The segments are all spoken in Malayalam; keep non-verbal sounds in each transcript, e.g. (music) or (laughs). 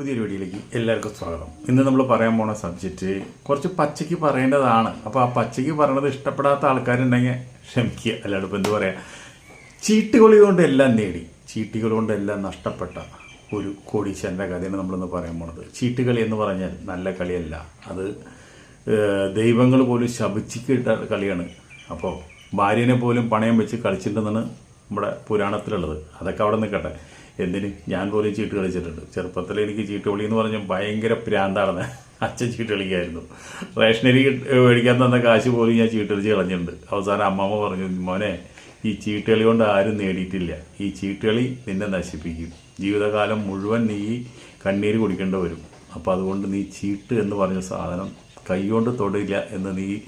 പുതിയൊരു വീഡിയോയിലേക്ക് എല്ലാവർക്കും സ്വാഗതം. ഇന്ന് നമ്മൾ പറയാൻ പോണ സബ്ജക്റ്റ് കുറച്ച് പച്ചയ്ക്ക് പറയേണ്ടതാണ്. അപ്പോൾ ആ പച്ചയ്ക്ക് പറയണത് ഇഷ്ടപ്പെടാത്ത ആൾക്കാരുണ്ടെങ്കിൽ ക്ഷമിക്കുക. അല്ലാണ്ട് ഇപ്പം എന്ത് പറയാ? ചീട്ടുകളി കൊണ്ട് എല്ലാം നേടി. ചീട്ടുകൾ കൊണ്ട് എല്ലാം നഷ്ടപ്പെട്ട ഒരു കോടീശ്വരന്റെ കഥയാണ് നമ്മളിന്ന് പറയാൻ പോണത്. ചീട്ടുകളി എന്ന് പറഞ്ഞാൽ നല്ല കളിയല്ല. അത് ദൈവങ്ങൾ പോലും ശപിച്ചിട്ട കളിയാണ്. അപ്പോൾ ഭാര്യനെ പോലും പണയം വെച്ച് കളിച്ചിട്ടുണ്ടെന്നാണ് നമ്മുടെ പുരാണത്തിലുള്ളത്. അതൊക്കെ അവിടെ നിൽക്കട്ടെ. എന്തിന്? ഞാൻ പോലും ചീട്ട് കളിച്ചിട്ടുണ്ട്. ചെറുപ്പത്തിൽ എനിക്ക് ചീട്ട് കളി എന്ന് പറഞ്ഞാൽ ഭയങ്കര പ്രാന്താണെന്ന് അച്ഛൻ ചീട്ട് കളിക്കായിരുന്നു. റേഷനറി മേടിക്കാൻ തന്ന കാശ് പോലും ഞാൻ ചീട്ട് കളിച്ച് കളഞ്ഞിട്ടുണ്ട്. അവസാനം അമ്മമ്മ പറഞ്ഞു മോനെ ഈ ചീട്ട് കളി കൊണ്ട് ആരും നേടിയിട്ടില്ല. ഈ ചീട്ട് കളി നിന്നെ നശിപ്പിക്കും. ജീവിതകാലം മുഴുവൻ നീ കണ്ണീര് കുടിക്കേണ്ടി വരും. അപ്പോൾ അതുകൊണ്ട് നീ ചീട്ട് എന്ന് പറഞ്ഞ സാധനം കൈകൊണ്ട് തൊടില്ല എന്ന് നീ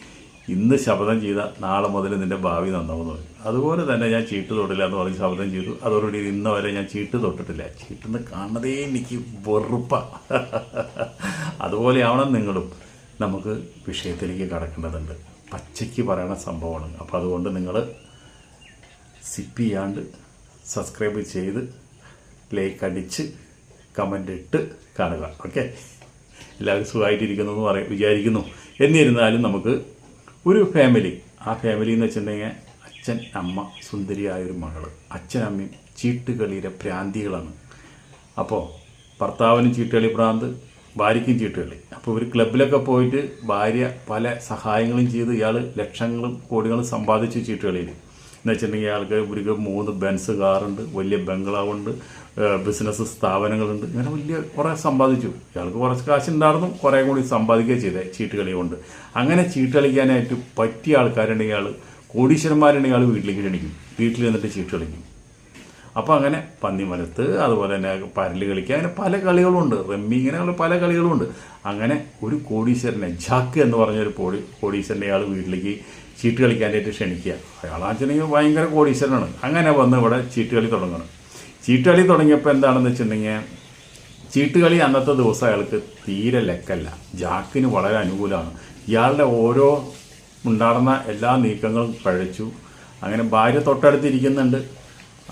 ഇന്ന് ശപഥം ചെയ്ത നാളെ മുതൽ നിന്റെ ഭാവി നന്നാവുമെന്ന് പറയും അതുപോലെ തന്നെ ഞാൻ ചീട്ട് തൊട്ടില്ല എന്ന് പറഞ്ഞ് ശപഥം ചെയ്തു. അതോടുകൂടി ഇന്ന് വരെ ഞാൻ ചീട്ട് തൊട്ടിട്ടില്ല. ചീട്ടെന്ന് കാണുന്നതേ എനിക്ക് വെറുപ്പ. അതുപോലെ ആവണം നിങ്ങളും. നമുക്ക് വിഷയത്തിലേക്ക് കടക്കേണ്ടതുണ്ട്. പച്ചയ്ക്ക് പറയണ സംഭവമാണ്. അപ്പോൾ അതുകൊണ്ട് നിങ്ങൾ സിപ്പ് ചെയ്യാണ്ട് സബ്സ്ക്രൈബ് ചെയ്ത് ലൈക്ക് അടിച്ച് കമന്റ് ഇട്ട് കാണുക. ഓക്കെ? എല്ലാവരും സുഖമായിട്ടിരിക്കുന്നു എന്ന് പറയും വിചാരിക്കുന്നു. എന്നിരുന്നാലും നമുക്ക് ഒരു ഫാമിലി ആ ഫാമിലി എന്ന് വെച്ചിട്ടുണ്ടെങ്കിൽ അച്ഛൻ അമ്മ സുന്ദരിയായൊരു മകൾ അച്ഛനമ്മയും അമ്മയും ചീട്ടുകളിയുടെ പ്രാന്തികളാണ് അപ്പോൾ ഭർത്താവിനും ചീട്ടുകളി പ്രാന്ത് ഭാര്യയ്ക്കും ചീട്ടുകളി. അപ്പോൾ ഒരു ക്ലബിലൊക്കെ പോയിട്ട് ഭാര്യ പല സഹായങ്ങളും ചെയ്ത് ഇയാൾ ലക്ഷങ്ങളും കോടികളും സമ്പാദിച്ചു ചീട്ടുകളിയിൽ എന്ന് വെച്ചിട്ടുണ്ടെങ്കിൽ ഇയാൾക്ക് ഒരു മൂന്ന് ബെൻസ് കാറുണ്ട് വലിയ ബംഗ്ലാവുണ്ട് ബിസിനസ് സ്ഥാപനങ്ങളുണ്ട്. ഇങ്ങനെ വലിയ കുറേ സമ്പാദിച്ചു. ഇയാൾക്ക് കുറച്ച് കാശുണ്ടായിരുന്നു കുറേ കൂടി സമ്പാദിക്കുക ചെയ്തേ ചീട്ട് കളി കൊണ്ട്. അങ്ങനെ ചീട്ട് കളിക്കാനായിട്ട് പറ്റിയ ആൾക്കാരുണ്ടെങ്കിൽ ആൾ കോടീശ്വരന്മാരുണ്ടെങ്കിൽ ആൾ വീട്ടിലേക്ക് ക്ഷണിക്കും വീട്ടിൽ നിന്നിട്ട് ചീട്ട് കളിക്കും. അപ്പോൾ അങ്ങനെ പന്നിമലത്ത് അതുപോലെ തന്നെ പരൽ കളിക്കുക അങ്ങനെ പല കളികളുമുണ്ട് റമ്മി ഇങ്ങനെയുള്ള പല കളികളുമുണ്ട് അങ്ങനെ ഒരു കോടീശ്വരനെ ജാക്ക് എന്ന് പറഞ്ഞൊരു കോടി കോടീശ്വരനെ ആൾ വീട്ടിലേക്ക് ചീട്ട് കളിക്കാനായിട്ട് ക്ഷണിക്കുക. അയാളാച്ചനെങ്കിൽ ഭയങ്കര കോടീശ്വരനാണ്. അങ്ങനെ വന്ന് ഇവിടെ ചീട്ട് കളി തുടങ്ങണം. ചീട്ട് കളി തുടങ്ങിയപ്പോൾ എന്താണെന്ന് വെച്ചിട്ടുണ്ടെങ്കിൽ ചീട്ടുകളി അന്നത്തെ ദിവസം അയാൾക്ക് തീരെ ലക്കല്ല. ജാക്കിന് വളരെ അനുകൂലമാണ്. ഇയാളുടെ ഓരോ ഉണ്ടാകുന്ന എല്ലാ നീക്കങ്ങളും പഴച്ചു. അങ്ങനെ ഭാര്യ തൊട്ടടുത്തിരിക്കുന്നുണ്ട്.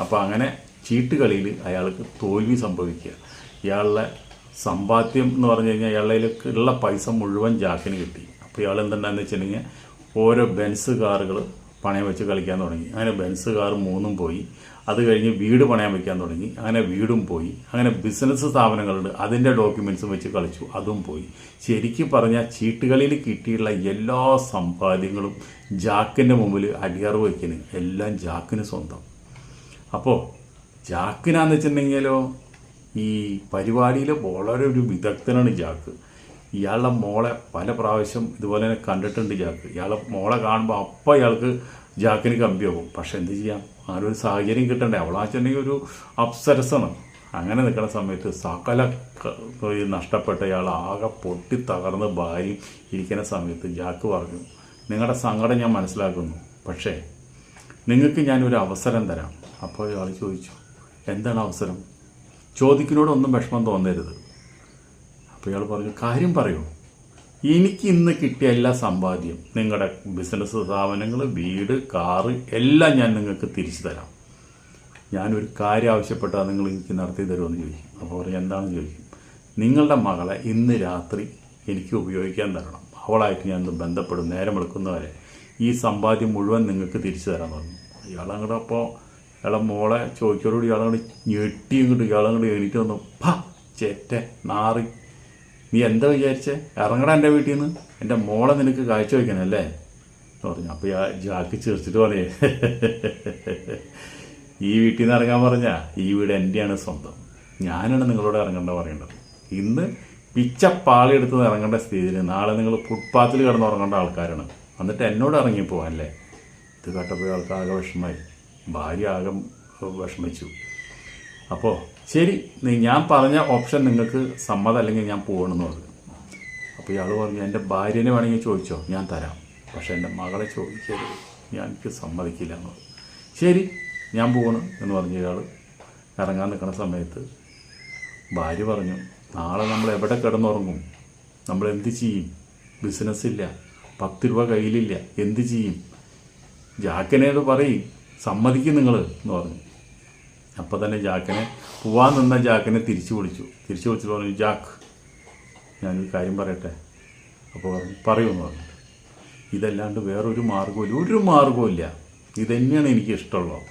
അപ്പോൾ അങ്ങനെ ചീട്ടുകളിയിൽ അയാൾക്ക് തോൽവി സംഭവിക്കുക. ഇയാളുടെ സമ്പാദ്യം എന്ന് പറഞ്ഞു കഴിഞ്ഞാൽ ഇയാളുടെ ഉള്ള പൈസ മുഴുവൻ ജാക്കിന് കിട്ടി. അപ്പോൾ ഇയാൾ എന്തുണ്ടാന്ന് വെച്ചിട്ടുണ്ടെങ്കിൽ ഓരോ ബെൻസ് കാറുകൾ പണയം വെച്ച് കളിക്കാൻ തുടങ്ങി. അങ്ങനെ ബെൻസ് കാർ മൂന്നും പോയി. അത് കഴിഞ്ഞ് വീട് പണയാൻ വയ്ക്കാൻ തുടങ്ങി. അങ്ങനെ വീടും പോയി. അങ്ങനെ ബിസിനസ് സ്ഥാപനങ്ങളുണ്ട്. അതിന്റെ ഡോക്യുമെൻസും വെച്ച് കളിച്ചു. അതും പോയി. ശരിക്കും പറഞ്ഞാൽ ചീട്ടുകളിൽ കിട്ടിയുള്ള എല്ലാ സമ്പാദ്യങ്ങളും ജാക്കിന്റെ മുമ്പിൽ അടിയറവ് വയ്ക്കുന്നു എല്ലാം ജാക്കിന് സ്വന്തം. അപ്പോൾ ജാക്കിനാന്ന് വെച്ചിട്ടുണ്ടെങ്കിലോ ഈ പരിപാടിയിൽ വളരെ ഒരു വിദഗ്ധനാണ് ജാക്ക്. ഇയാളുടെ മോളെ പല പ്രാവശ്യം ഇതുപോലെ തന്നെ കണ്ടിട്ടുണ്ട് ജാക്ക്. ഇയാളെ മോളെ കാണുമ്പോൾ അപ്പം ഇയാൾക്ക് ജാക്കിന് കമ്പിയാവും പക്ഷെ എന്ത് ചെയ്യാം? ഒരു സാഹചര്യം കിട്ടണ്ടേ? അവളാച്ചുണ്ടെങ്കിൽ ഒരു അപ്സരസാണ്. അങ്ങനെ നിൽക്കുന്ന സമയത്ത് സകല നഷ്ടപ്പെട്ട ഇയാൾ ആകെ പൊട്ടി തകർന്ന് ഭാര്യ ഇരിക്കുന്ന സമയത്ത് ജാക്ക് പറഞ്ഞു നിങ്ങളുടെ സങ്കടം ഞാൻ മനസ്സിലാക്കുന്നു. പക്ഷേ നിങ്ങൾക്ക് ഞാനൊരു അവസരം തരാം. അപ്പോൾ ഇയാൾ ചോദിച്ചു എന്താണ് അവസരം? ചോദിക്കുന്നോടൊന്നും വിഷമം തോന്നരുത്. അപ്പോൾ ഇയാൾ പറഞ്ഞു കാര്യം പറയൂ. എനിക്ക് ഇന്ന് കിട്ടിയ എല്ലാ സമ്പാദ്യം നിങ്ങളുടെ ബിസിനസ് സ്ഥാപനങ്ങൾ വീട് കാറ് എല്ലാം ഞാൻ നിങ്ങൾക്ക് തിരിച്ചു തരാം. ഞാനൊരു കാര്യം ആവശ്യപ്പെട്ടാൽ നിങ്ങൾ എനിക്ക് നടത്തി തരുമെന്ന് ചോദിക്കും. അപ്പോൾ പറയും എന്താണെന്ന് ചോദിക്കും? നിങ്ങളുടെ മകളെ ഇന്ന് രാത്രി എനിക്ക് ഉപയോഗിക്കാൻ തരണം. അവളായിട്ട് ഞാൻ ബന്ധപ്പെടും നേരം വെളുക്കുന്നവരെ. ഈ സമ്പാദ്യം മുഴുവൻ നിങ്ങൾക്ക് തിരിച്ചു തരാൻ പറഞ്ഞു. ഇയാളങ്ങോട്ട് അപ്പോൾ ഇയാളെ മോളെ ചോദിച്ചോടുകൂടി ഇയാളങ്ങോട്ട് ഞെട്ടി ഇങ്ങോട്ട് ഇയാളങ്ങോട്ട് എണീറ്റ് വന്നു. പാ ചേറ്റ നാറി നീ എന്താ വിചാരിച്ചേ? ഇറങ്ങടാ എന്റെ വീട്ടിൽ നിന്ന് എന്റെ മോളെ നിനക്ക് കാഴ്ച വയ്ക്കണല്ലേ? എന്ന് പറഞ്ഞു. അപ്പോൾ ജാക്ക് ചിരിച്ചിട്ട് പറയേ. ഈ വീട്ടിൽ നിന്ന് ഇറങ്ങാൻ പറഞ്ഞാൽ ഈ വീട് എന്റെയാണ് സ്വന്തം. ഞാനാണ് നിങ്ങളോട് ഇറങ്ങേണ്ട പറയേണ്ടത്. ഇന്ന് പിച്ച പാളിയെടുത്ത് ഇറങ്ങേണ്ട സ്ഥിതിയിൽ നാളെ നിങ്ങൾ ഫുട്പാത്തിൽ കിടന്ന് ഉറങ്ങേണ്ട ആൾക്കാരാണ്. എന്നിട്ട് എന്നോട് ഇറങ്ങി പോകാനല്ലേ ഇത് കേട്ടപ്പോൾ ആൾക്ക് ആകെ വിഷമമായി. ഭാര്യ ആകെ വിഷമിച്ചു. അപ്പോൾ ശരി ഞാൻ പറഞ്ഞ ഓപ്ഷൻ നിങ്ങൾക്ക് സമ്മതം അല്ലെങ്കിൽ ഞാൻ പോകണമെന്ന് പറഞ്ഞു. അപ്പോൾ ഇയാൾ പറഞ്ഞു എന്റെ ഭാര്യനെ വേണമെങ്കിൽ ചോദിച്ചോ ഞാൻ തരാം. പക്ഷേ എന്റെ മകളെ ചോദിക്കരുത്. ഞാൻ എനിക്ക് സമ്മതിക്കില്ല എന്ന് പറഞ്ഞു. ശരി ഞാൻ പോകണം എന്ന് പറഞ്ഞ ഇയാൾ ഇറങ്ങാൻ നിൽക്കുന്ന സമയത്ത് ഭാര്യ പറഞ്ഞു നാളെ നമ്മൾ എവിടെ കിടന്നുറങ്ങും? നമ്മൾ എന്ത് ചെയ്യും? ബിസിനസ് ഇല്ല പത്ത് രൂപ കയ്യിലില്ല എന്ത് ചെയ്യും? ജാക്കനോട് പറയും സമ്മതിക്കും നിങ്ങൾ എന്ന് പറഞ്ഞു. അപ്പോൾ തന്നെ ജാക്കിനെ പോവാൻ നിന്ന ജാക്കിനെ തിരിച്ചു വിളിച്ചു. തിരിച്ചു വിളിച്ചിട്ട് പറഞ്ഞു ജാക്ക് ഞാനൊരു കാര്യം പറയട്ടെ? അപ്പോൾ പറഞ്ഞു പറയുമെന്ന് പറഞ്ഞു. ഇതല്ലാണ്ട് വേറൊരു മാർഗമില്ല ഒരു മാർഗമില്ല ഇതന്നെയാണ് എനിക്ക് ഇഷ്ടമുള്ളത്.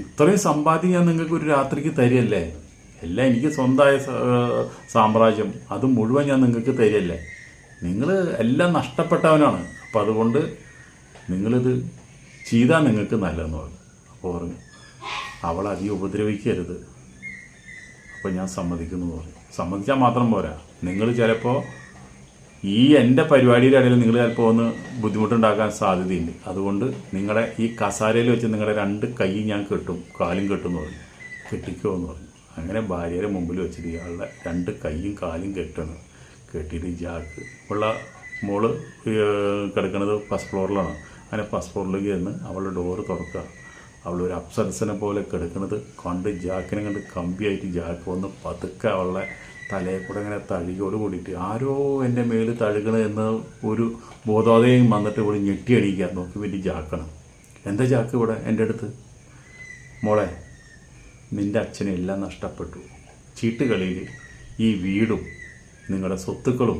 ഇത്രയും സമ്പാദ്യം ഞാൻ നിങ്ങൾക്ക് ഒരു രാത്രിക്ക് തരികയല്ലേ? എല്ലാം എനിക്ക് സ്വന്തമായ സാമ്രാജ്യം. അത് മുഴുവൻ ഞാൻ നിങ്ങൾക്ക് തരികയല്ലേ? നിങ്ങൾ എല്ലാം നഷ്ടപ്പെട്ടവനാണ്. അപ്പോൾ അതുകൊണ്ട് നിങ്ങളിത് ചെയ്താൽ നിങ്ങൾക്ക് നല്ലതെന്ന് പറഞ്ഞു. അപ്പോൾ പറഞ്ഞു അവൾ അധികം ഉപദ്രവിക്കരുത്. അപ്പോൾ ഞാൻ സമ്മതിക്കുന്നു പറഞ്ഞു. സമ്മതിച്ചാൽ മാത്രം പോരാ. നിങ്ങൾ ചിലപ്പോൾ ഈ എന്റെ പരിപാടിയുടെ ഇടയിൽ നിങ്ങൾ ചിലപ്പോൾ ഒന്ന് ബുദ്ധിമുട്ടുണ്ടാക്കാൻ സാധ്യതയുണ്ട്. അതുകൊണ്ട് നിങ്ങളുടെ ഈ കസാരയിൽ വെച്ച് നിങ്ങളുടെ രണ്ട് കൈ ഞാൻ കെട്ടും കാലും കെട്ടും എന്ന് പറഞ്ഞു. കെട്ടിക്കോ എന്ന് പറഞ്ഞു. അങ്ങനെ ഭാര്യയുടെ മുമ്പിൽ വെച്ചിട്ട് ഇയാളുടെ രണ്ട് കൈയും കാലും കെട്ടണം. കെട്ടിയിട്ട് ജാക്ക് ഉള്ള മോൾ കിടക്കുന്നത് ഫസ്റ്റ് ഫ്ലോറിലാണ് അങ്ങനെ ഫസ്റ്റ് ഫ്ലോറിലേക്ക് ചെന്ന് അവളുടെ ഡോറ് തുറക്കുക. അവളൊരു അപ്സരസനെ പോലെ കിടക്കുന്നത് കണ്ട് ജാക്കിനെ കണ്ട് കമ്പിയായിട്ട് ജാക്ക് വന്ന് പതുക്കെ അവളുടെ തലയെ കൂടെ ഇങ്ങനെ തഴുകിയോട് കൂടിയിട്ട് ആരോ എന്റെ മേൽ തഴുകണ എന്ന് ഒരു ബോധോദയം വന്നിട്ട് ഇവിടെ ഞെട്ടി അടിക്കുക നോക്കി വേണ്ടി ജാക്കണം. എന്താ ജാക്ക് ഇവിടെ എന്റെ അടുത്ത്? മോളെ നിന്റെ അച്ഛനെ എല്ലാം നഷ്ടപ്പെട്ടു. ചീട്ടുകളിയിൽ ഈ വീടും നിങ്ങളുടെ സ്വത്തുക്കളും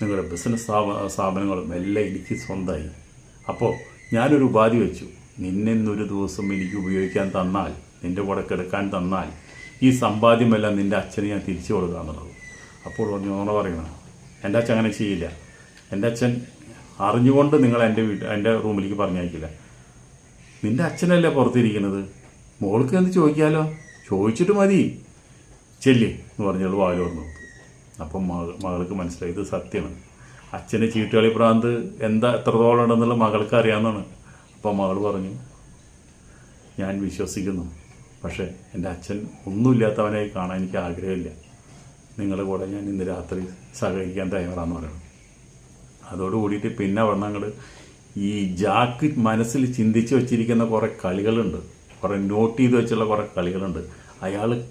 നിങ്ങളുടെ ബിസിനസ് സ്ഥാപന സ്ഥാപനങ്ങളും എല്ലാം എനിക്ക് സ്വന്തമായി. അപ്പോൾ ഞാനൊരു ഉപാധി വെച്ചു. നിന്നെ ഇന്നൊരു ദിവസം എനിക്ക് ഉപയോഗിക്കാൻ തന്നാൽ നിന്റെ കൂടെ കിടക്കാൻ തന്നാൽ ഈ സമ്പാദ്യമെല്ലാം നിന്റെ അച്ഛന് ഞാൻ തിരിച്ചു കൊടുക്കുക എന്നുള്ളത്. അപ്പോൾ പറഞ്ഞു നോണ പറയണം എന്റെ അച്ഛൻ അങ്ങനെ ചെയ്യില്ല. എന്റെ അച്ഛൻ അറിഞ്ഞുകൊണ്ട് നിങ്ങൾ എന്റെ വീട്ട് എന്റെ റൂമിലേക്ക് പറഞ്ഞയക്കില്ല. നിന്റെ അച്ഛനല്ലേ പുറത്തിരിക്കുന്നത്? മോൾക്ക് എന്ത് ചോദിക്കാമല്ലോ ചോദിച്ചിട്ട് മതി. ചെല്ലി എന്ന് പറഞ്ഞോളൂ വാൽ വന്നു അപ്പം മകൾ മകൾക്ക് മനസ്സിലായി ഇത് സത്യമാണ്. അച്ഛന് ചീട്ടുകളി പ്രാന്ത് എന്താ എത്രത്തോളം ഉണ്ടെന്നുള്ള മകൾക്ക് അറിയാവുന്നതാണ്. അപ്പം മകൾ പറഞ്ഞു ഞാൻ വിശ്വസിക്കുന്നു പക്ഷേ എന്റെ അച്ഛൻ ഒന്നുമില്ലാത്തവനായി കാണാൻ എനിക്ക് ആഗ്രഹമില്ല. നിങ്ങളുടെ കൂടെ ഞാൻ ഇന്ന് രാത്രി സഹകരിക്കാൻ തയ്യാറാന്ന് പറയണം. അതോട് കൂടിയിട്ട് പിന്നെ അവിടെ ഈ ജാക്ക് മനസ്സിൽ ചിന്തിച്ച് വെച്ചിരിക്കുന്ന കുറേ കളികളുണ്ട്. കുറേ നോട്ട് ചെയ്ത് വെച്ചുള്ള കുറേ കളികളുണ്ട്. അയാൾ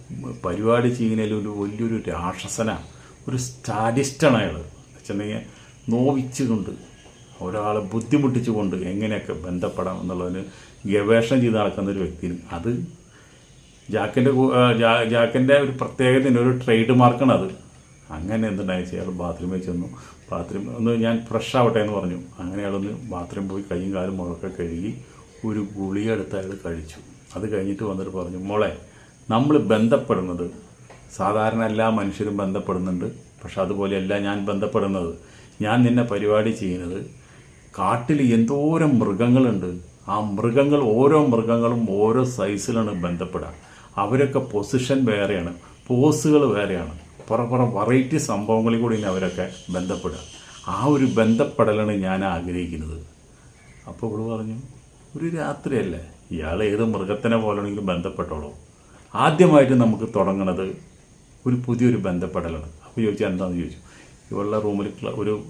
പരിപാടി ചെയ്യുന്നതിൽ ഒരു വലിയൊരു രാക്ഷസനാണ് ഒരു സ്റ്റാറ്റിസ്റ്റാണ് അയാൾ വെച്ചിട്ടുണ്ടെങ്കിൽ നോവിച്ചുകൊണ്ട് ഒരാളെ ബുദ്ധിമുട്ടിച്ചുകൊണ്ട് എങ്ങനെയൊക്കെ ബന്ധപ്പെടാം എന്നുള്ളതിന് ഗവേഷണം ചെയ്ത് നടക്കുന്ന ഒരു വ്യക്തിന് അത് ജാക്കിന്റെ ജാക്കിന്റെ ഒരു പ്രത്യേകത്തിന്റെ ഒരു ട്രേഡ് മാർക്കാണ് അത്. അങ്ങനെ എന്തുണ്ടായി? അയാൾ ബാത്റൂമിൽ ചെന്നു. ബാത്റൂം ഒന്ന് ഞാൻ ഫ്രഷ് ആവട്ടെ എന്ന് പറഞ്ഞു. അങ്ങനെ അയാളൊന്ന് ബാത്റൂം പോയി കൈയും കാലും മുഖമൊക്കെ കഴുകി ഒരു ഗുളിക എടുത്ത് അയാൾ കഴിച്ചു. അത് കഴിഞ്ഞിട്ട് വന്നിട്ട് പറഞ്ഞു മോളെ നമ്മൾ ബന്ധപ്പെടുന്നത് സാധാരണ എല്ലാ മനുഷ്യരും ബന്ധപ്പെടുന്നുണ്ട്. പക്ഷെ അതുപോലെയല്ല ഞാൻ ബന്ധപ്പെടുന്നത്. ഞാൻ നിന്നെ പരിപാടി ചെയ്യുന്നത് കാട്ടിൽ എന്തോരം മൃഗങ്ങളുണ്ട്. ആ മൃഗങ്ങൾ ഓരോ മൃഗങ്ങളും ഓരോ സൈസിലാണ് ബന്ധപ്പെടുക. അവരൊക്കെ പൊസിഷൻ വേറെയാണ്. പോസുകൾ വേറെയാണ്. പുറ പുറ വെറൈറ്റി സംഭവങ്ങളിൽ കൂടി അവരൊക്കെ ബന്ധപ്പെടുക. ആ ഒരു ബന്ധപ്പെടലാണ് ഞാൻ ആഗ്രഹിക്കുന്നത്. അപ്പോൾ ഇവിടെ പറഞ്ഞു ഒരു രാത്രിയല്ലേ? ഇയാൾ ഏത് മൃഗത്തിനെ പോലെയാണെങ്കിലും ബന്ധപ്പെട്ടോളൂ. ആദ്യമായിട്ട് നമുക്ക് തുടങ്ങണത് ഒരു പുതിയൊരു ബന്ധപ്പെടലാണ്. അപ്പോൾ ചോദിച്ചാൽ എന്താണെന്ന് ചോദിച്ചു? ഇവളുടെ റൂമിൽ ഒരു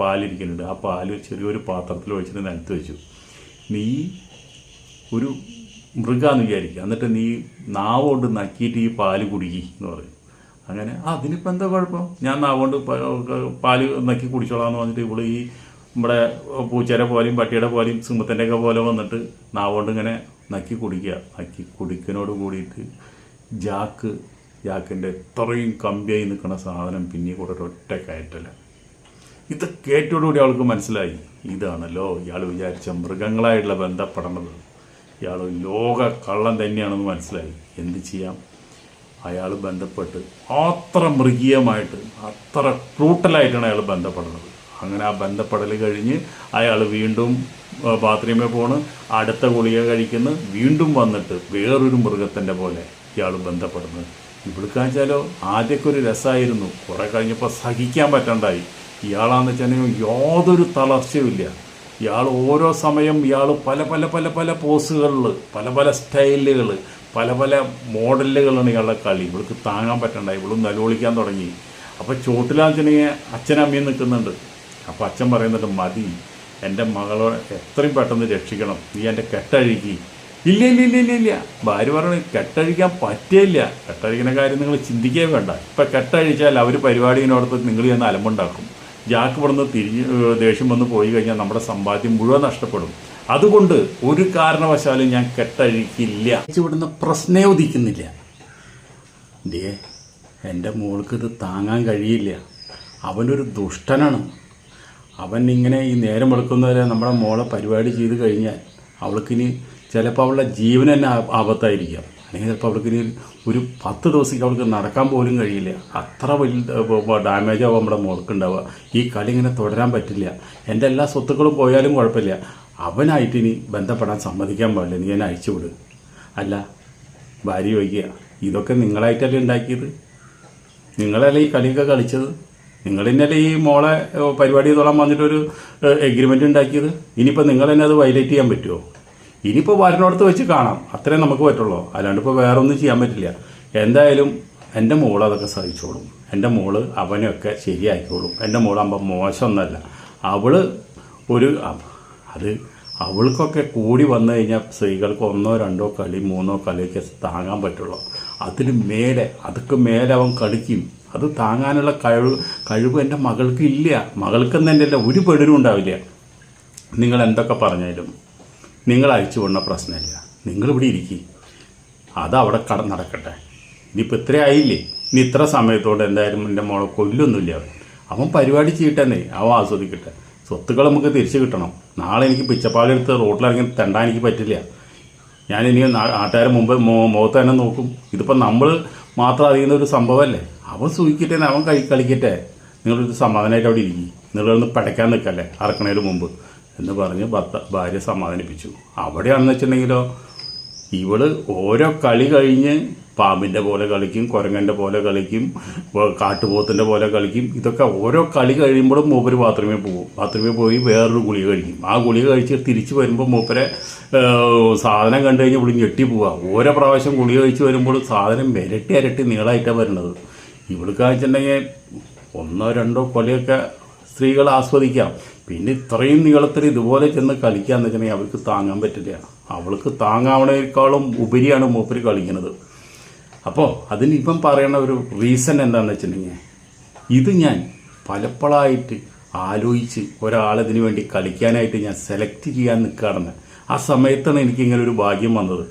പാലിരിക്കുന്നുണ്ട്. ആ പാൽ ചെറിയൊരു പാത്രത്തിൽ ഒഴിച്ചിട്ട് നിലത്ത് വെച്ചു. നീ ഒരു മൃഗാന്ന് വിചാരിക്കുക. എന്നിട്ട് നീ നാവ് കൊണ്ട് നക്കിയിട്ട് ഈ പാൽ കുടിക്കി എന്ന് പറയും. അങ്ങനെ അതിനിപ്പോൾ എന്താ കുഴപ്പം? ഞാൻ നാവ് കൊണ്ട് പാൽ നക്കി കുടിച്ചോളാം എന്ന് പറഞ്ഞിട്ട് ഇവിടെ ഈ നമ്മുടെ പൂച്ചയുടെ പോലെയും പട്ടിയുടെ പോലെയും സിംഹത്തിന്റെ ഒക്കെ പോലെ വന്നിട്ട് നാവ് കൊണ്ട് ഇങ്ങനെ നക്കി കുടിക്കുക. നക്കി കുടിക്കനോട് കൂടിയിട്ട് ജാക്ക് ജാക്കിന്റെ ഇത്രയും കമ്പിയായി നിൽക്കുന്ന സാധനം പിന്നെ കൂടെ ഒറ്റ കയറ്റല. ഇത് കേട്ടോടുകൂടി അവൾക്ക് മനസ്സിലായി. ഇതാണല്ലോ ഇയാൾ വിചാരിച്ച മൃഗങ്ങളായിട്ടുള്ള ബന്ധപ്പെടണത് ഇയാൾ ലോക കള്ളം തന്നെയാണെന്ന് മനസ്സിലായി. എന്ത് ചെയ്യാം? അയാൾ ബന്ധപ്പെട്ട് അത്ര മൃഗീയമായിട്ട് അത്ര ക്രൂട്ടലായിട്ടാണ് അയാൾ ബന്ധപ്പെടുന്നത്. അങ്ങനെ ആ ബന്ധപ്പെടൽ കഴിഞ്ഞ് അയാൾ വീണ്ടും ബാത്റൂമിൽ പോണ് അടുത്ത ഗുളിക കഴിക്കുന്നു വീണ്ടും വന്നിട്ട് വേറൊരു മൃഗത്തിന്റെ പോലെ ഇയാൾ ബന്ധപ്പെടുന്നത്. ഇവിടുക്കാച്ചാലോ ആദ്യമൊക്കെ ഒരു രസമായിരുന്നു കുറേ കഴിഞ്ഞപ്പോൾ സഹിക്കാൻ പറ്റണ്ടായി. ഇയാളാന്ന് വെച്ചാൽ യാതൊരു തളർച്ചയുമില്ല. ഇയാൾ ഓരോ സമയം ഇയാൾ പല പല പല പല പോസുകളിൽ പല പല സ്റ്റൈലുകൾ പല പല മോഡലുകളാണ് ഇയാളുടെ കളി. ഇവൾക്ക് താങ്ങാൻ പറ്റണ്ട ഇവളും നിലവിളിക്കാൻ തുടങ്ങി. അപ്പോൾ ചോട്ടിലാച്ചനെങ്കിൽ അച്ഛനമ്മയും നിൽക്കുന്നുണ്ട്. അപ്പോൾ അച്ഛൻ പറയുന്നുണ്ട് മതി എന്റെ മകളെ എത്രയും പെട്ടെന്ന് രക്ഷിക്കണം. നീ എന്റെ കെട്ടഴുകി. ഇല്ല ഇല്ല ഇല്ല ഇല്ല ഇല്ല. ഭാര്യ പറഞ്ഞു കെട്ടഴിക്കാൻ പറ്റില്ല കെട്ടഴിക്കുന്ന കാര്യം നിങ്ങൾ ചിന്തിക്കേ വേണ്ട. ഇപ്പം കെട്ടഴിച്ചാൽ അവർ പരിപാടിയിനോടത്ത് നിങ്ങൾ ചെന്ന് അലമ്പുണ്ടാക്കും. ജാക്ക് ഇവിടുന്ന് തിരിഞ്ഞ് ദേഷ്യം വന്ന് പോയി കഴിഞ്ഞാൽ നമ്മുടെ സമ്പാദ്യം മുഴുവൻ നഷ്ടപ്പെടും. അതുകൊണ്ട് ഒരു കാരണവശാലും ഞാൻ കെട്ടഴിക്കില്ല. ഇവിടുന്ന് പ്രശ്നേ ഉദിക്കുന്നില്ല. ഡേ എന്റെ മോൾക്ക് ഇത് താങ്ങാൻ കഴിയില്ല. അവനൊരു ദുഷ്ടനാണ്. അവൻ ഇങ്ങനെ ഈ നേരം വെളുക്കുന്നവരെ നമ്മുടെ മോളെ പരിപാടി ചെയ്ത് കഴിഞ്ഞാൽ അവൾക്കിനി ചിലപ്പോൾ അവളുടെ ജീവൻ തന്നെ ആപത്തായിരിക്കാം. അല്ലെങ്കിൽ ചിലപ്പോൾ അവൾക്കിനി ഒരു പത്ത് ദിവസത്തേക്ക് അവൾക്ക് നടക്കാൻ പോലും കഴിയില്ല. അത്ര വലിയ ഡാമേജ് ആവും നമ്മുടെ മുളക്കുണ്ടാവുക ഈ കളി ഇങ്ങനെ തുടരാൻ പറ്റില്ല. എന്റെ എല്ലാ സ്വത്തുക്കളും പോയാലും കുഴപ്പമില്ല. അവനായിട്ട് ഇനി ബന്ധപ്പെടാൻ സമ്മതിക്കാൻ പാടില്ല. നീ എന്നെ അയച്ചുവിട് അല്ല ഭാര്യ ചോദിക്കുക ഇതൊക്കെ നിങ്ങളായിട്ടല്ലേ ഉണ്ടാക്കിയത്? നിങ്ങളല്ലേ ഈ കളിയൊക്കെ കളിച്ചത്? നിങ്ങൾ തന്നെയല്ലേ ഈ മോളെ പരിപാടി ചെയ്തോളാൻ വന്നിട്ടൊരു എഗ്രിമെന്റ് ഉണ്ടാക്കിയത്? ഇനിയിപ്പോൾ നിങ്ങൾ തന്നെ അത് വയലേറ്റ് ചെയ്യാൻ പറ്റുമോ ഇനിയിപ്പോൾ വരണോടത്ത് വെച്ച് കാണാം. അത്രേ നമുക്ക് പറ്റുള്ളൂ. അല്ലാണ്ട് ഇപ്പോൾ വേറെ ഒന്നും ചെയ്യാൻ പറ്റില്ല. എന്തായാലും എന്റെ മോൾ അതൊക്കെ സഹിച്ചോളും. എന്റെ മോൾ അവനെയൊക്കെ ശരിയാക്കിക്കോളും. എന്റെ മോളാകുമ്പോൾ മോശമൊന്നല്ല അവൾ ഒരു അത് അവൾക്കൊക്കെ കൂടി വന്നു കഴിഞ്ഞാൽ സ്ത്രീകൾക്ക് ഒന്നോ രണ്ടോ കളി മൂന്നോ കളിയൊക്കെ താങ്ങാൻ പറ്റുള്ളൂ. അതിന് മേലെ അതൊക്കെ മേലെ അവൻ കളിക്കും. അത് താങ്ങാനുള്ള കഴിവ് കഴിവ് എന്റെ മകൾക്ക് ഇല്ല. മകൾക്കെന്ന് എന്റെ ഒരു പെടിനും ഉണ്ടാവില്ല. നിങ്ങൾ എന്തൊക്കെ പറഞ്ഞാലും. നിങ്ങൾ അയച്ചു കൊണ്ട പ്രശ്നമില്ല. നിങ്ങളിവിടെ ഇരിക്കും. അതവിടെ കട നടക്കട്ടെ. ഇനിയിപ്പോൾ ഇത്ര ആയില്ലേ? ഇനി ഇത്ര സമയത്തോടെ എന്തായാലും എന്റെ മോളെ കൊല്ലൊന്നുമില്ല അവൻ. അവൻ പരിപാടി ചെയ്യട്ടെന്നേ. അവൻ ആസ്വദിക്കട്ടെ. സ്വത്തുക്കൾ നമുക്ക് തിരിച്ചു കിട്ടണം. നാളെ എനിക്ക് പിച്ചപ്പാലെടുത്ത് റോട്ടിലിറങ്ങി തെണ്ടാൻ എനിക്ക് പറ്റില്ല. ഞാൻ ഇനി നാട്ടുകാരെ മുമ്പ് മുഖത്ത് തന്നെ നോക്കും. ഇതിപ്പോൾ നമ്മൾ മാത്രം അറിയുന്ന ഒരു സംഭവമല്ലേ? അവൻ സൂക്ഷിക്കട്ടെ അവൻ കഴി കളിക്കട്ടെ. നിങ്ങളൊരു സമാധാനമായിട്ട് അവിടെ ഇരിക്കും. നിങ്ങളൊന്ന് പടയ്ക്കാൻ നിൽക്കല്ലേ? അറക്കണതിന് മുമ്പ്. എന്ന് പറഞ്ഞ് ഭർത്ത ഭാര്യ സമാധാനിപ്പിച്ചു. അവിടെയാണെന്ന് വെച്ചിട്ടുണ്ടെങ്കിലോ ഇവൾ ഓരോ കളി കഴിഞ്ഞ് പാമ്പിന്റെ പോലെ കളിക്കും കുരങ്ങന്റെ പോലെ കളിക്കും കാട്ടുപോത്തിന്റെ പോലെ കളിക്കും. ഇതൊക്കെ ഓരോ കളി കഴിയുമ്പോഴും മൂപ്പര് ബാത്റൂമിൽ പോകും. ബാത്റൂമിൽ പോയി വേറൊരു ഗുളിക കഴിക്കും. ആ ഗുളിക കഴിച്ച് തിരിച്ച് വരുമ്പോൾ മൂപ്പരെ സാധനം കണ്ടു കഴിഞ്ഞാൽ ഇവിടെ ഞെട്ടി പോവുക ഓരോ പ്രാവശ്യം ഗുളിക കഴിച്ച് വരുമ്പോൾ സാധനം ഇരട്ടി ഇരട്ടി നീളമായിട്ടാണ് വരുന്നത് ഇവിടെ കാണിച്ചിട്ടുണ്ടെങ്കിൽ ഒന്നോ രണ്ടോ കൊലയൊക്കെ സ്ത്രീകൾ ആസ്വദിക്കാം. പിന്നെ ഇത്രയും നീളത്തിൽ ഇതുപോലെ ചെന്ന് കളിക്കാന്ന് വെച്ചിട്ടുണ്ടെങ്കിൽ അവൾക്ക് താങ്ങാൻ പറ്റില്ല. അവൾക്ക് താങ്ങാവണേക്കാളും ഉപരിയാണ് മൂപ്പര് കളിക്കുന്നത്. അപ്പോൾ അതിന് ഇപ്പം പറയുന്ന ഒരു റീസൺ എന്താണെന്ന് വെച്ചിട്ടുണ്ടെങ്കിൽ ഇത് ഞാൻ പലപ്പോഴായിട്ട് ആലോചിച്ച് ഒരാളിതിന് വേണ്ടി കളിക്കാനായിട്ട് ഞാൻ സെലക്ട് ചെയ്യാൻ നിൽക്കുകയാണെന്ന്. ആ സമയത്താണ് എനിക്ക് ഇങ്ങനെ ഒരു ഭാഗ്യം വന്നത്.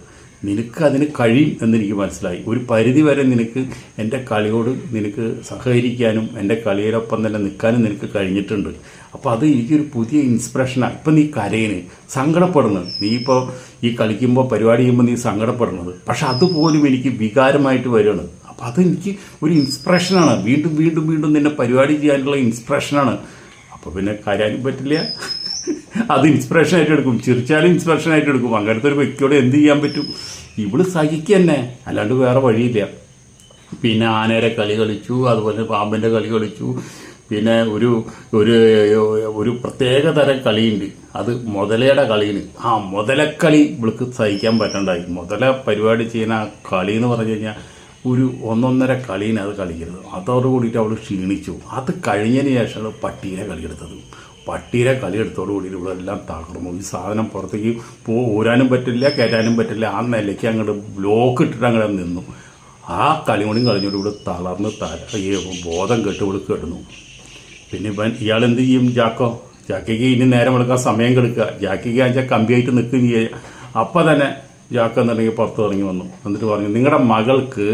നിനക്ക് അതിന് കഴിയും എന്നെനിക്ക് മനസ്സിലായി. ഒരു പരിധി വരെ നിനക്ക് എന്റെ കളിയോട് നിനക്ക് സഹകരിക്കാനും എന്റെ കളിയോടൊപ്പം തന്നെ നിൽക്കാനും നിനക്ക് കഴിഞ്ഞിട്ടുണ്ട്. അപ്പോൾ അത് എനിക്കൊരു പുതിയ ഇൻസ്പിറേഷനാണ് ഇപ്പം നീ കരയിന് സങ്കടപ്പെടുന്നത് നീ ഇപ്പോൾ ഈ കളിക്കുമ്പോൾ പരിപാടി ചെയ്യുമ്പോൾ നീ സങ്കടപ്പെടുന്നത്. പക്ഷെ അതുപോലും എനിക്ക് വികാരമായിട്ട് വരികയാണ്. അപ്പം അതെനിക്ക് ഒരു ഇൻസ്പിറേഷനാണ് വീണ്ടും വീണ്ടും വീണ്ടും നിന്നെ പരിപാടി ചെയ്യാനുള്ള ഇൻസ്പിറേഷനാണ് അപ്പോൾ പിന്നെ കരയാനും പറ്റില്ല. അത് ഇൻസ്പിറേഷൻ ആയിട്ട് എടുക്കും. ചിരിച്ചാലും ഇൻസ്പിറേഷൻ ആയിട്ട് എടുക്കും. അങ്ങനത്തെ ഒരു വ്യക്തിയോട് എന്ത് ചെയ്യാൻ പറ്റും? ഇവൾ സഹിക്കുക തന്നെ അല്ലാണ്ട് വേറെ വഴിയില്ല. പിന്നെ ആനയുടെ കളി കളിച്ചു. അതുപോലെ പാമ്പിന്റെ കളി കളിച്ചു. പിന്നെ ഒരു ഒരു ഒരു പ്രത്യേക തരം കളിയുണ്ട്. അത് മുതലയുടെ കളിയാണ്. ആ മുതലക്കളി ഇവൾക്ക് സഹിക്കാൻ പറ്റണ്ടായി. മുതല പരിപാടി ചെയ്യുന്ന കളി എന്ന് പറഞ്ഞു കഴിഞ്ഞാൽ ഒരു ഒന്നൊന്നര കളീനെ അത് കളിക്കരുത് അതോട് കൂടിയിട്ട് അവൾ ക്ഷീണിച്ചു. അത് കഴിഞ്ഞതിന് ശേഷമാണ് പട്ടീനെ കളിയെടുത്തത് പട്ടീരെ കളിയെടുത്തോട് കൂടി ഇവളെല്ലാം തകർന്നു. ഈ സാധനം പുറത്തേക്ക് പോ ഊരാനും പറ്റില്ല കയറ്റാനും പറ്റില്ല. ആ നിലയ്ക്ക് അങ്ങോട്ട് ബ്ലോക്ക് ഇട്ടിട്ട് അങ്ങോട്ട് നിന്നു. ആ കളിമണിയും കളിഞ്ഞോട് ഇവിടെ തളർന്ന് തല ബോധം കെട്ട് ഇവിടെ കിടന്നു. പിന്നെ ഇവൻ ഇയാൾ എന്ത് ചെയ്യും? ജാക്കോ ജാക്കിക്ക് ഇനി നേരം എടുക്കാൻ സമയം കെടുക്കുക. ജാക്കിക്ക് വെച്ചാൽ കമ്പിയായിട്ട് നിൽക്കുകയും ചെയ്യുക അപ്പം തന്നെ ജാക്കോ എന്നുണ്ടെങ്കിൽ പുറത്ത് ഇറങ്ങി വന്നു. എന്നിട്ട് പറഞ്ഞു നിങ്ങളുടെ മകൾക്ക്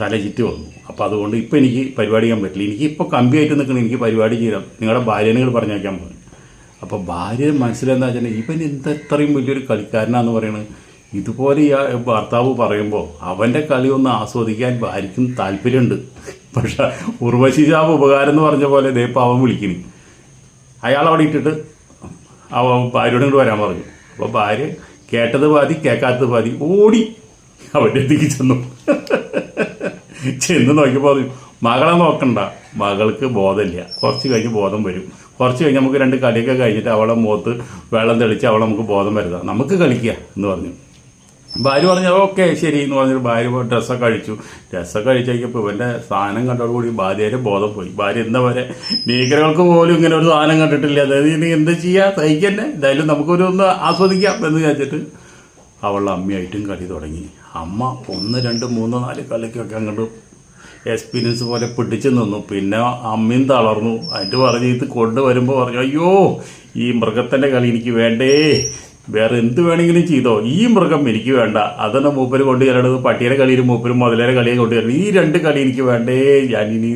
തലചിറ്റ് വന്നു. അപ്പോൾ അതുകൊണ്ട് ഇപ്പം എനിക്ക് പരിപാടി ചെയ്യാൻ പറ്റില്ല. എനിക്ക് ഇപ്പോൾ കമ്പിയായിട്ട് നിൽക്കണം എനിക്ക് പരിപാടി ചെയ്യാം. നിങ്ങളുടെ ഭാര്യനെ പറഞ്ഞേക്കാൻ പറഞ്ഞു. അപ്പോൾ ഭാര്യ മനസ്സിലെന്താ വെച്ചാൽ ഇവൻ എന്താ ഇത്രയും വലിയൊരു കളിക്കാരനാന്ന് പറയുന്നത് ഇതുപോലെ ഈ ഭർത്താവ് പറയുമ്പോൾ അവന്റെ കളി ഒന്ന് ആസ്വദിക്കാൻ ഭാര്യയ്ക്കും താല്പര്യമുണ്ട്. പക്ഷെ ഉർവശി ശാപ ഉപകാരം എന്ന് പറഞ്ഞ പോലെ ദേ പാവം വിളിക്കുന്നു അയാൾ അവിടെ ഇട്ടിട്ട് അവ ഭാര്യയോട് ഇങ്ങോട്ട് വരാൻ പറഞ്ഞു. അപ്പോൾ ഭാര്യ കേട്ടത് പാതി കേൾക്കാത്തത് പാതി ഓടി അവന്റെ അടുത്തേക്ക് ചെന്നു. ചെന്ന് നോക്കി പറഞ്ഞു മകളെ നോക്കണ്ട മകൾക്ക് ബോധമില്ല. കുറച്ച് കഴിഞ്ഞ് ബോധം വരും. കുറച്ച് കഴിഞ്ഞ് നമുക്ക് രണ്ട് കളിയൊക്കെ കഴിഞ്ഞിട്ട് അവളെ മുഖത്ത് വെള്ളം തെളിച്ച് അവളെ നമുക്ക് ബോധം വരുതാം നമുക്ക് കളിക്കുക എന്ന് പറഞ്ഞു. ഭാര്യ പറഞ്ഞു ഓക്കെ ശരി എന്ന് പറഞ്ഞൊരു ഭാര്യ ഡ്രസ്സൊക്കെ കഴിച്ചു ഡ്രസ്സൊക്കെ കഴിച്ചപ്പോൾ ഇവന്റെ സാധനം കണ്ടോടുകൂടി ഭാര്യയുടെ ബോധം പോയി. ഭാര്യ എന്താ വരെ നീക്കരകൾക്ക് പോലും ഇങ്ങനെ ഒരു സാധനം കണ്ടിട്ടില്ല. അതായത് ഇനി എന്ത് ചെയ്യുക സഹിക്കന്നെ. എന്തായാലും നമുക്കൊരു ഒന്ന് ആസ്വദിക്കാം എന്ന് വിചാരിച്ചിട്ട് അവളുടെ അമ്മയായിട്ടും കളി തുടങ്ങി. അമ്മ ഒന്ന് രണ്ട് മൂന്ന് നാല് കളിക്കൊക്കെ അങ്ങോട്ട് എക്സ്പീരിയൻസ് പോലെ പിടിച്ചു നിന്നു. പിന്നെ അമ്മയും തളർന്നു. അതിന്റെ പറഞ്ഞ് ഇത് കൊണ്ടുവരുമ്പോൾ പറഞ്ഞു അയ്യോ ഈ മൃഗത്തിന്റെ കളി എനിക്ക് വേണ്ടേ. വേറെ എന്ത് വേണമെങ്കിലും ചെയ്തോ. ഈ മൃഗം എനിക്ക് വേണ്ട. അതെന്നെ മൂപ്പര് കൊണ്ട് ചെല്ലണത് പട്ടിയുടെ കളിയിൽ മൂപ്പരും മുതലേടെ കളിയെ കൊണ്ട് ചെല്ലണം ഈ രണ്ട് കളി എനിക്ക് വേണ്ടേ. ഞാനിനി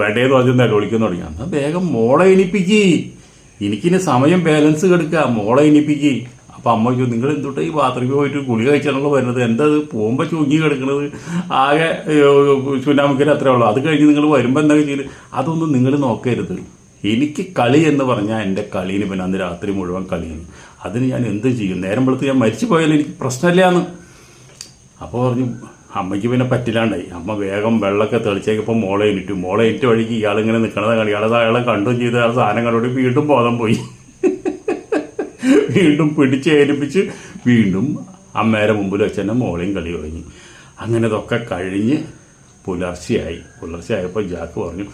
വേണ്ടേന്ന് പറഞ്ഞ് നിലവിളിക്കാൻ തുടങ്ങി. എന്നാൽ വേഗം മോളെ ഇനിപ്പിക്ക് എനിക്കിനി സമയം ബാലൻസ് കെടുക്കുക മോളെ ഇനിപ്പിക്ക് അപ്പം അമ്മ ചോദിച്ചു നിങ്ങൾ എന്തുട്ടാ ഈ ബാത്റൂമിൽ പോയിട്ട് ഗുളി കഴിച്ചാണല്ലോ വരുന്നത്? എന്താ പോകുമ്പോൾ ചുങ്ങി കിടക്കുന്നത് ആകെ ചുനാമിക്കൽ അത്രേ ഉള്ളൂ. അത് കഴിഞ്ഞ് നിങ്ങൾ വരുമ്പോൾ എന്താ ചെയ്ത് അതൊന്നും നിങ്ങൾ നോക്കരുത്. എനിക്ക് കളി എന്ന് പറഞ്ഞാൽ എന്റെ കളിയിൽ പിന്നെ അന്ന് രാത്രി മുഴുവൻ കളിയാണ്. അതിന് ഞാൻ എന്ത് ചെയ്യും? നേരം വെളുത്ത് ഞാൻ മരിച്ചു പോയാലും എനിക്ക് പ്രശ്നമില്ല എന്ന് അപ്പോൾ പറഞ്ഞു അമ്മയ്ക്ക് പിന്നെ പറ്റില്ലാണ്ടായി. അമ്മ വേഗം വെള്ളമൊക്കെ തെളിച്ചേക്കപ്പോൾ മോളെ എണീറ്റു. മോളെ എണീറ്റ വഴിക്ക് ഇയാളിങ്ങനെ നിൽക്കണത് കണ്ടു ഇയാളെ അയാളെ കണ്ടും ചെയ്ത് അയാൾ സാധനം കണ്ടോടി വീണ്ടും ബോധം പോയി. വീണ്ടും പിടിച്ച് ഏൽപ്പിച്ച് വീണ്ടും അമ്മേരെ മുമ്പിൽ വെച്ച് തന്നെ മോളെയും കളി തുടങ്ങി. അങ്ങനെ ഇതൊക്കെ കഴിഞ്ഞ് പുലർച്ചെയായി. പുലർച്ചെയായപ്പോൾ ജാക്ക് പറഞ്ഞു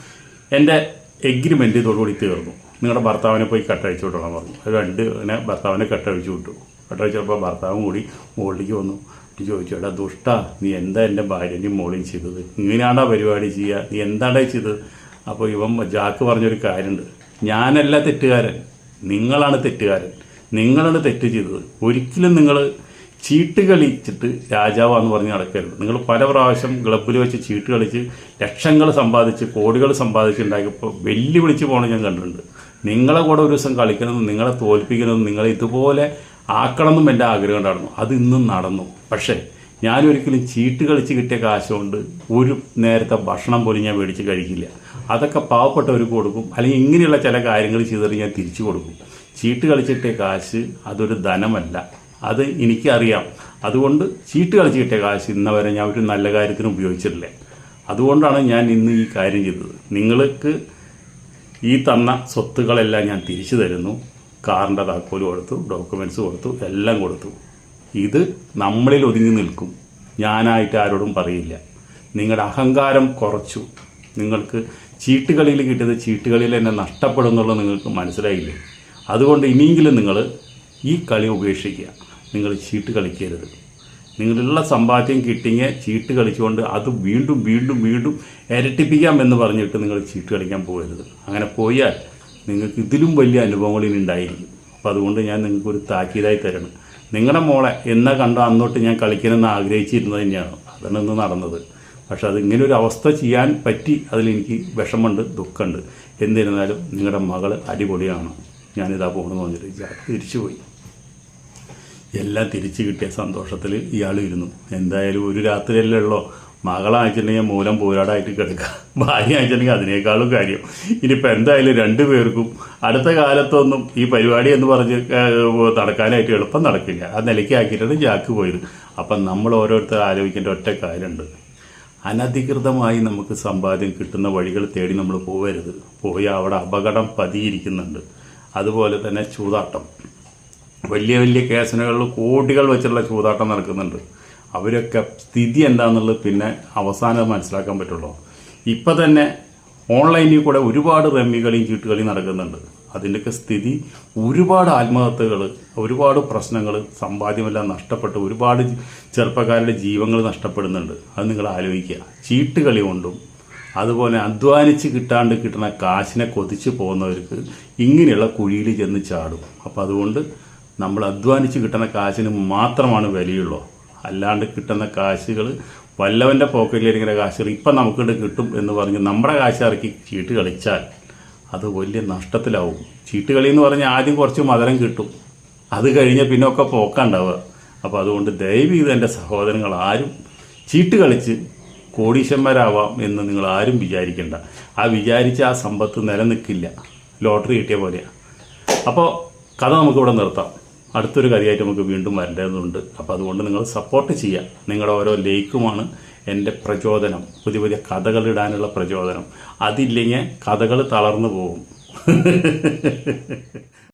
എന്റെ എഗ്രിമെന്റ് ഇതോടുകൂടി തീർന്നു. നിങ്ങളുടെ ഭർത്താവിനെ പോയി കട്ടഴിച്ചു വിട്ടോളാൻ പറഞ്ഞു. രണ്ട് ഇങ്ങനെ ഭർത്താവിനെ കട്ടഴിച്ചു വിട്ടു. കട്ടഴിച്ചപ്പോൾ ഭർത്താവും കൂടി മുകളിലേക്ക് വന്നു. ചോദിച്ചു എടാ ദുഷ്ട നീ എന്താ എന്റെ ഭാര്യന്റെ മോളിൽ ചെയ്തത്? ഇങ്ങനെയാണോ പരിപാടി ചെയ്യുക നീ എന്താണ് ചെയ്തത്? അപ്പോൾ ഇവൻ ജാക്ക് പറഞ്ഞൊരു കാര്യമുണ്ട് ഞാനല്ല തെറ്റുകാരൻ. നിങ്ങളാണ് തെറ്റുകാരൻ. നിങ്ങളാണ് തെറ്റ് ചെയ്തത്. ഒരിക്കലും നിങ്ങൾ ചീട്ട് കളിച്ചിട്ട് രാജാവാന്ന് പറഞ്ഞ് നടക്കരുത്. നിങ്ങൾ പല പ്രാവശ്യം ക്ലബ്ബിൽ വെച്ച് ചീട്ട് കളിച്ച് ലക്ഷങ്ങൾ സമ്പാദിച്ച് കോടികൾ സമ്പാദിച്ചുണ്ടാക്കിയപ്പോൾ വെല്ലുവിളിച്ച് പോകണം ഞാൻ കണ്ടിട്ടുണ്ട്. നിങ്ങളെ കൂടെ ഒരു ദിവസം കളിക്കണമെന്നും നിങ്ങളെ തോൽപ്പിക്കണമെന്നും നിങ്ങളെ ഇതുപോലെ ആക്കണമെന്നും എന്റെ ആഗ്രഹം ഉണ്ടായിരുന്നു. അത് ഇന്നും നടന്നു. പക്ഷേ ഞാനൊരിക്കലും ചീട്ട് കളിച്ച് കിട്ടിയ കാശുകൊണ്ട് ഒരു നേരത്തെ ഭക്ഷണം പോലും ഞാൻ മേടിച്ച് കഴിക്കില്ല. അതൊക്കെ പാവപ്പെട്ടവർക്ക് കൊടുക്കും. അല്ലെങ്കിൽ ഇങ്ങനെയുള്ള ചില കാര്യങ്ങൾ ചെയ്തിട്ട് ഞാൻ തിരിച്ചു കൊടുക്കും. ചീട്ട് കളിച്ചിട്ടേ കാശ് അതൊരു ധനമല്ല. അത് എനിക്കറിയാം. അതുകൊണ്ട് ചീട്ട് കളിച്ച് കിട്ടിയ കാശ് ഇന്ന വരെ ഞാൻ ഒരു നല്ല കാര്യത്തിന് ഉപയോഗിച്ചിട്ടില്ല. അതുകൊണ്ടാണ് ഞാൻ ഇന്ന് ഈ കാര്യം ചെയ്തത്. നിങ്ങൾക്ക് ഈ തന്ന സ്വത്തുക്കളെല്ലാം ഞാൻ തിരിച്ചു തരുന്നു. കാറിന്റെ താക്കോൽ കൊടുത്തു ഡോക്യുമെന്റ്സ് കൊടുത്തു എല്ലാം കൊടുത്തു. ഇത് നമ്മളിൽ ഒതുങ്ങി നിൽക്കും. ഞാനായിട്ട് ആരോടും പറയില്ല. നിങ്ങളുടെ അഹങ്കാരം കുറച്ചു. നിങ്ങൾക്ക് ചീട്ടുകളിയിൽ കിട്ടിയത് ചീട്ടുകളിൽ എന്നെ നഷ്ടപ്പെടും എന്നുള്ളത് നിങ്ങൾക്ക് മനസ്സിലായില്ലേ? അതുകൊണ്ട് ഇനിയെങ്കിലും നിങ്ങൾ ഈ കളി ഉപേക്ഷിക്കുക. നിങ്ങൾ ചീട്ട് കളിക്കരുത്. നിങ്ങളുള്ള സമ്പാദ്യം കിട്ടിയ ചീട്ട് കളിച്ചുകൊണ്ട് അത് വീണ്ടും വീണ്ടും വീണ്ടും ഇരട്ടിപ്പിക്കാം എന്ന് പറഞ്ഞിട്ട് നിങ്ങൾ ചീട്ട് കളിക്കാൻ പോകരുത്. അങ്ങനെ പോയാൽ നിങ്ങൾക്ക് ഇതിലും വലിയ അനുഭവങ്ങൾ ഇനി ഉണ്ടായിരിക്കും. അപ്പോൾ അതുകൊണ്ട് ഞാൻ നിങ്ങൾക്കൊരു താക്കീതായി തരണം. നിങ്ങളുടെ മോളെ എന്ന കണ്ട അന്നോട്ട് ഞാൻ കളിക്കണമെന്ന് ആഗ്രഹിച്ചിരുന്നത് തന്നെയാണ്. അതാണ് ഇന്ന് നടന്നത്. പക്ഷെ അത് ഇങ്ങനെ ഒരു അവസ്ഥ ചെയ്യാൻ പറ്റി അതിലെനിക്ക് വിഷമമുണ്ട് ദുഃഖമുണ്ട്. എന്നിരുന്നാലും നിങ്ങളുടെ മകൾ അടിപൊളിയാണ്. ഞാനിതാ പോകണമെന്ന് പറഞ്ഞിട്ട് തിരിച്ചു തിരിച്ചുപോയി. എല്ലാം തിരിച്ചു കിട്ടിയ സന്തോഷത്തിൽ ഇയാൾ ഇരുന്നു. എന്തായാലും ഒരു രാത്രിയല്ലേ ഉള്ളോ? മകളായിട്ടുണ്ടെങ്കിൽ മൂലം പോരാടായിട്ട് കിടക്കുക. ഭാര്യ ആയിട്ടുണ്ടെങ്കിൽ അതിനേക്കാളും കാര്യം. ഇനിയിപ്പോൾ എന്തായാലും രണ്ടു പേർക്കും അടുത്ത കാലത്തൊന്നും ഈ പരിപാടി എന്ന് പറഞ്ഞ് നടക്കാനായിട്ട് എളുപ്പം നടക്കില്ല. ആ നിലയ്ക്ക് ആക്കിയിട്ടാണ് ജാക്ക് പോയത്. അപ്പം നമ്മൾ ഓരോരുത്തർ ആലോചിക്കേണ്ട ഒറ്റ കാര്യമുണ്ട്. അനധികൃതമായി നമുക്ക് സമ്പാദ്യം കിട്ടുന്ന വഴികൾ തേടി നമ്മൾ പോകരുത് പോയി അവിടെ അപകടം പതിയിരിക്കുന്നുണ്ട്. അതുപോലെ തന്നെ ചൂതാട്ടം. വലിയ വലിയ കേസിനുകളിൽ കോടികൾ വെച്ചുള്ള ചൂതാട്ടം നടക്കുന്നുണ്ട്. അവരൊക്കെ സ്ഥിതി എന്താണെന്നുള്ളത് പിന്നെ അവസാനം മനസ്സിലാക്കാൻ പറ്റുള്ളൂ. ഇപ്പം തന്നെ ഓൺലൈനിൽ കൂടെ ഒരുപാട് റമ്മികളിയും ചീട്ടുകളിയും നടക്കുന്നുണ്ട്. അതിന്റെയൊക്കെ സ്ഥിതി ഒരുപാട് ആത്മഹത്യകൾ ഒരുപാട് പ്രശ്നങ്ങൾ സമ്പാദ്യമെല്ലാം നഷ്ടപ്പെട്ട് ഒരുപാട് ചെറുപ്പക്കാരുടെ ജീവങ്ങൾ നഷ്ടപ്പെടുന്നുണ്ട്. അത് നിങ്ങൾ ആലോചിക്കുക. ചീട്ടുകളി കൊണ്ടും അതുപോലെ അധ്വാനിച്ച് കിട്ടാണ്ട് കിട്ടുന്ന കാശിനെ കൊതിച്ച് പോകുന്നവർക്ക് ഇങ്ങനെയുള്ള കുഴിയിൽ ചെന്ന് ചാടും. അപ്പം അതുകൊണ്ട് നമ്മൾ അധ്വാനിച്ച് കിട്ടുന്ന കാശിന് മാത്രമാണ് വിലയുള്ളൂ. അല്ലാണ്ട് കിട്ടുന്ന കാശുകൾ വല്ലവന്റെ പോക്കറ്റിലിരിക്കുന്ന കാശുകൾ ഇപ്പം നമുക്കിട്ട് കിട്ടും എന്ന് പറഞ്ഞ് നമ്മുടെ കാശ് ഇറക്കി ചീട്ട് കളിച്ചാൽ അത് വലിയ നഷ്ടത്തിലാവും. ചീട്ട് കളി എന്ന് പറഞ്ഞാൽ ആദ്യം കുറച്ച് മധുരം കിട്ടും. അത് കഴിഞ്ഞ് പിന്നെ ഒക്കെ പോക്കാണ്ടാവുക. അപ്പോൾ അതുകൊണ്ട് ദയവ് എന്റെ സഹോദരങ്ങൾ ആരും ചീട്ട് കളിച്ച് കോടീശന്മാരാവാം എന്ന് നിങ്ങൾ ആരും വിചാരിക്കേണ്ട. ആ വിചാരിച്ച ആ സമ്പത്ത് നിലനിൽക്കില്ല. ലോട്ടറി കിട്ടിയ പോലെയാണ് അപ്പോൾ കഥ നമുക്കിവിടെ നിർത്താം. അടുത്തൊരു കഥയായിട്ട് നമുക്ക് വീണ്ടും വരേണ്ടതുണ്ട്. അപ്പോൾ അതുകൊണ്ട് നിങ്ങൾ സപ്പോർട്ട് ചെയ്യുക. നിങ്ങളുടെ ഓരോ ലേക്കുമാണ് എന്റെ പ്രചോദനം. പുതിയ പുതിയ കഥകൾ ഇടാനുള്ള പ്രചോദനം. അതില്ലെങ്കിൽ കഥകൾ തളർന്നു പോകും. (laughs)